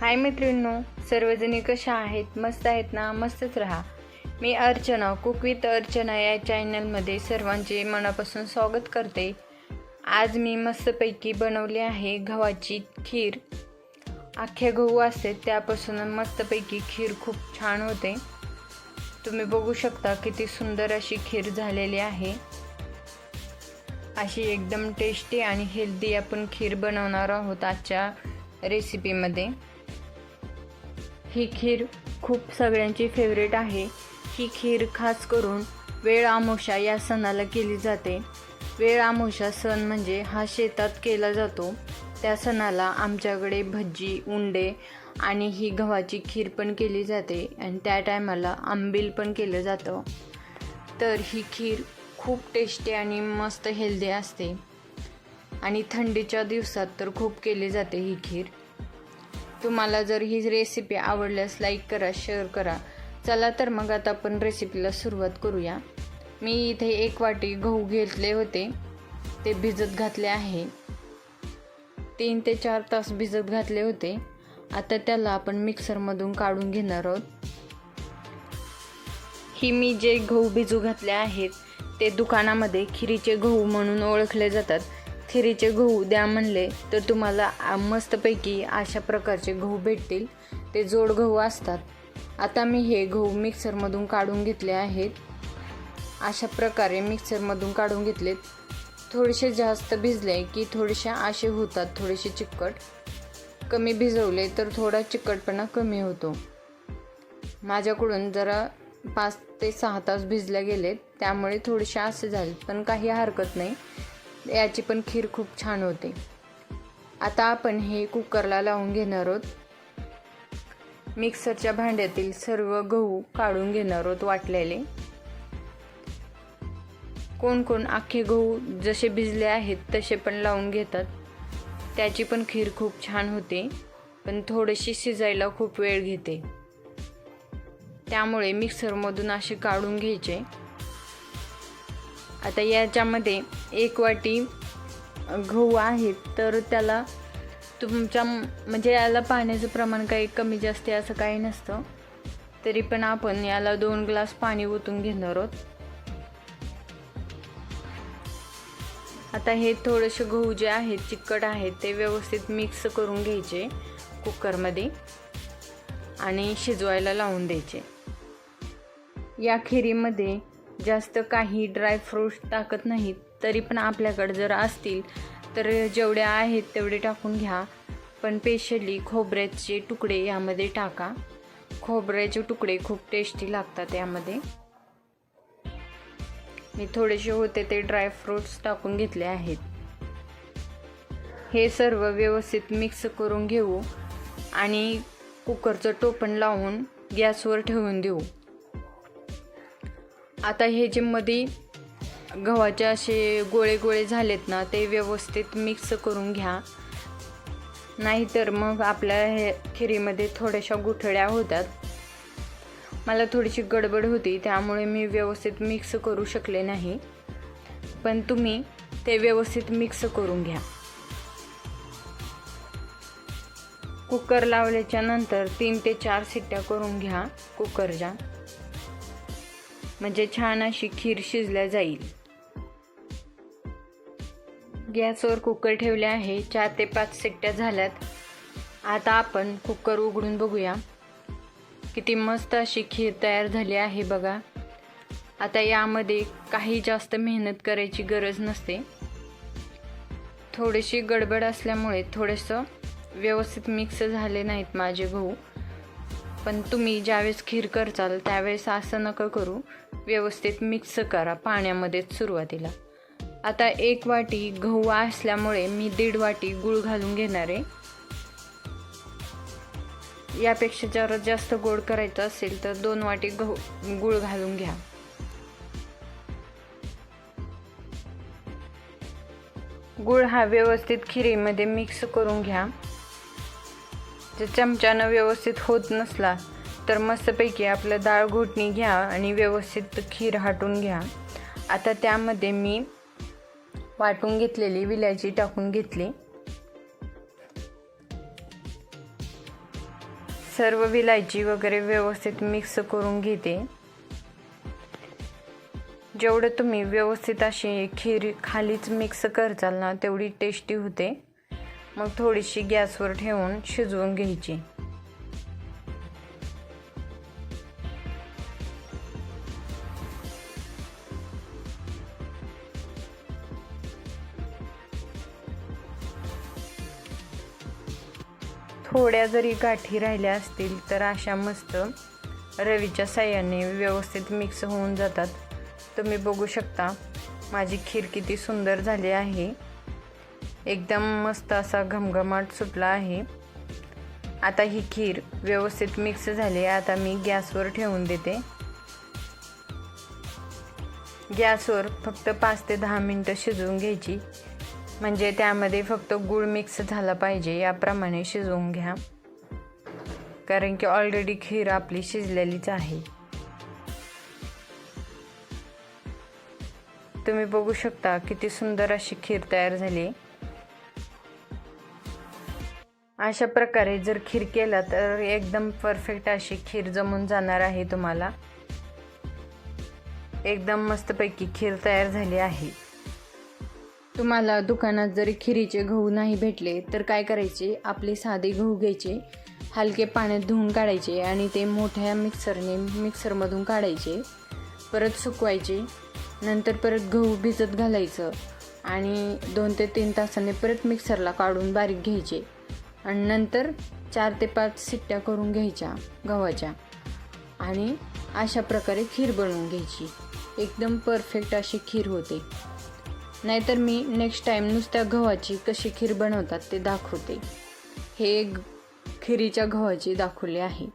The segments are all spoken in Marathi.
हाय मैत्रिणींनो सर्वजणी कशा आहेत? मस्त आहेत ना? मस्तच राहा. मी अर्चना कुक विथ अर्चना या चॅनलमध्ये सर्वांचे मनापासून स्वागत करते. आज मी मस्तपैकी बनवली आहे गव्हाची खीर. अख्खे गहू असते त्यापासून मस्तपैकी खीर खूप छान होते. तुम्ही बघू शकता किती सुंदर अशी खीर झालेली आहे. अशी एकदम टेस्टी आणि हेल्दी आपण खीर बनवणार आहोत आजच्या रेसिपीमध्ये ही खीर खूप सगळ्यांची फेवरेट आहे. ही खीर खास करून वेळ आमोशा या सणाला केली जाते. वेळ आमोशा सण म्हणजे हा शेतात केला जातो. त्या सणाला आमच्याकडे भजी उंडे आणि ही गव्हाची खीर पण केली जाते आणि त्या टायमाला आंबील पण केलं जातं. तर ही खीर खूप टेस्टी आणि मस्त हेल्दी असते. आणि थंडीच्या दिवसात तर खूप केली जाते ही खीर. तुम्हाला जर ही रेसिपी आवडल्यास लाईक करा शेअर करा. चला तर मग आता आपण रेसिपीला सुरुवात करूया. मी इथे एक वाटी गहू घेतले होते. ते भिजत घातले आहे. तीन ते चार तास भिजत घातले होते. आता त्याला आपण मिक्सरमधून काढून घेणार आहोत. ही मी जे गहू भिजू घातले आहेत ते दुकानामध्ये खिरीचे गहू म्हणून ओळखले जातात. खिरीचे गहू द्या म्हणले तर तुम्हाला मस्तपैकी अशा प्रकारचे गहू भेटतील. ते जोड गहू असतात. आता मी हे गहू मिक्सरमधून काढून घेतले आहेत. अशा प्रकारे मिक्सरमधून काढून घेतलेत. थोडेसे जास्त भिजले की थोडेसे असे होतात थोडेसे चिकट. कमी भिजवले तर थोडा चिकटपणा कमी होतो. माझ्याकडून जरा पाच ते सहा तास भिजल्या गेलेत त्यामुळे थोडेसे असे झाले पण काही हरकत नाही. याची पण खीर खूप छान होते. आता आपण हे कुकरला लावून घेणार आहोत. मिक्सरच्या भांड्यातील सर्व गहू काढून घेणार आहोत वाटलेले कोण कोण आखे गहू जसे भिजले आहेत तसे पण लावून घेतात. त्याची पण खीर खूप छान होते पण थोडीशी शिजायला खूप वेळ घेते. त्यामुळे मिक्सरमधून असे काढून घ्यायचे. आता याच्यामध्ये एक वाटी गहू आहे तर त्याला तुमच्या म्हणजे याला पाण्याचं प्रमाण काही कमी जास्त असं काही नसतं. तरी पण आपण याला दोन ग्लास पाणी ओतून घेणार आहोत. आता हे थोडेसे गहू जे आहेत चिकट आहेत ते व्यवस्थित मिक्स करून घ्यायचे कुकरमध्ये आणि शिजवायला लावून द्यायचे. या खिरीमध्ये जास्त काही ड्रायफ्रूट्स टाकत नाहीत तरी पण आपल्याकडे जर असतील तर जेवढे आहेत तेवढे टाकून घ्या. पण स्पेशली खोबऱ्याचे तुकडे यामध्ये टाका. खोबऱ्याचे तुकडे खूप टेस्टी लागतात यामध्ये. मी थोडेसे होते ते ड्रायफ्रूट्स टाकून घेतले आहेत. हे सर्व व्यवस्थित मिक्स करून घेऊ आणि कुकरचं टोपण लावून गॅसवर ठेवून देऊ. आता हे जे मध्ये गव्हाचे असे गोळे गोळे झालेत ना ते व्यवस्थित मिक्स करून घ्या. नाहीतर मग आपल्या हे खिरीमध्ये थोड्याशा गुठळ्या होतात. मला थोडीशी गडबड होती त्यामुळे मी व्यवस्थित मिक्स करू शकले नाही. पण तुम्ही ते व्यवस्थित मिक्स करून घ्या. कुकर लावल्याच्या नंतर तीन ते चार सिट्ट्या करून घ्या कुकरच्या. म्हणजे छान अशी खीर शिजल्या जाईल. गॅसवर कुकर ठेवले आहे. चार ते पाच सिट्ट्या झाल्यात. आता आपण कुकर उघडून बघूया. किती मस्त अशी खीर तयार झाली आहे बघा. आता यामध्ये काही जास्त मेहनत करायची गरज नसते. थोडीशी गडबड असल्यामुळे थोडंसं व्यवस्थित मिक्स झाले नाहीत माझे गहू पण तुम्ही ज्यावेळेस खीर करचाल त्यावेळेस असं नका करू. व्यवस्थित मिक्स करा पाण्यामध्येच सुरुवातीला. आता एक वाटी गहू असल्यामुळे मी दीड वाटी गूळ घालून घेणार आहे. यापेक्षा जर जास्त गोड करायचं असेल तर दोन वाटी गहू गूळ घालून घ्या. गूळ हा व्यवस्थित खिरीमध्ये मिक्स करून घ्या. जर चमच्यानं व्यवस्थित होत नसला तर मस्तपैकी आपलं डाळ घोटणी घ्या आणि व्यवस्थित खीर हाटून घ्या. आता त्यामध्ये मी वाटून घेतलेली विलायची टाकून घेतली. सर्व विलायची वगैरे व्यवस्थित मिक्स करून घेते. जेवढं तुम्ही व्यवस्थित अशी खीर खालीच मिक्स करचाल ना तेवढी टेस्टी होते. मग थोडीशी गॅसवर ठेवून शिजवून घ्यायची. थोड्या जरी गाठी राहिल्या असतील तर अशा मस्त रवीच्या साह्याने व्यवस्थित मिक्स होऊन जातात. तुम्ही बघू शकता माझी खीर किती सुंदर झाली आहे. एकदम मस्त असा घमघमाट सुटला आहे. आता ही खीर व्यवस्थित मिक्स झाली आता मी गॅसवर ठेवून देते. गॅसवर फक्त पाच ते दहा मिनटं शिजवून घ्यायची. म्हणजे त्यामध्ये फक्त गूळ मिक्स झाला पाहिजे याप्रमाणे शिजवून घ्या. कारण की ऑलरेडी खीर आपली शिजलेलीच आहे. तुम्ही बघू शकता किती सुंदर अशी खीर तयार झाली अशा प्रकारे जर खीर केला तर एकदम परफेक्ट अशी खीर जमून जाणार आहे तुम्हाला. एकदम मस्तपैकी खीर तयार झाली आहे. तुम्हाला दुकानात जरी खिरीचे गहू नाही भेटले तर काय करायचे? आपले साधे गहू घ्यायचे हलके पाण्यात धुवून काढायचे आणि ते मोठ्या मिक्सरने मिक्सरमधून काढायचे परत सुकवायचे नंतर परत गहू भिजत घालायचं आणि दोन ते तीन तासाने परत मिक्सरला काढून बारीक घ्यायचे. आणि नंतर चार ते पाच सिट्ट्या करून घ्यायच्या गव्हाच्या. आणि अशा प्रकारे खीर बनवून घ्यायची. एकदम परफेक्ट अशी खीर होते. नाहीतर मी नेक्स्ट टाईम नुसत्या गव्हाची कशी खीर बनवतात ते दाखवते. हे एक खिरीच्या गव्हाची दाखवले आहे.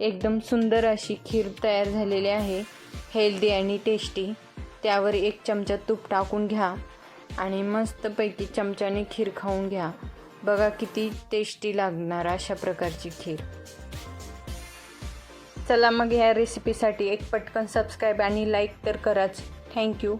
एकदम सुंदर अशी खीर तयार झालेली आहे. हेल्दी आणि टेस्टी त्यावर एक चमचा तूप टाकून घ्या. आणि मस्तपैकी चमच्याने खीर खाऊन घ्या. बघा किती टेस्टी लागणार अशा प्रकारची खीर. चला मग ह्या रेसिपीसाठी एक पटकन सबस्क्राईब आणि लाईक तर कराच. थँक्यू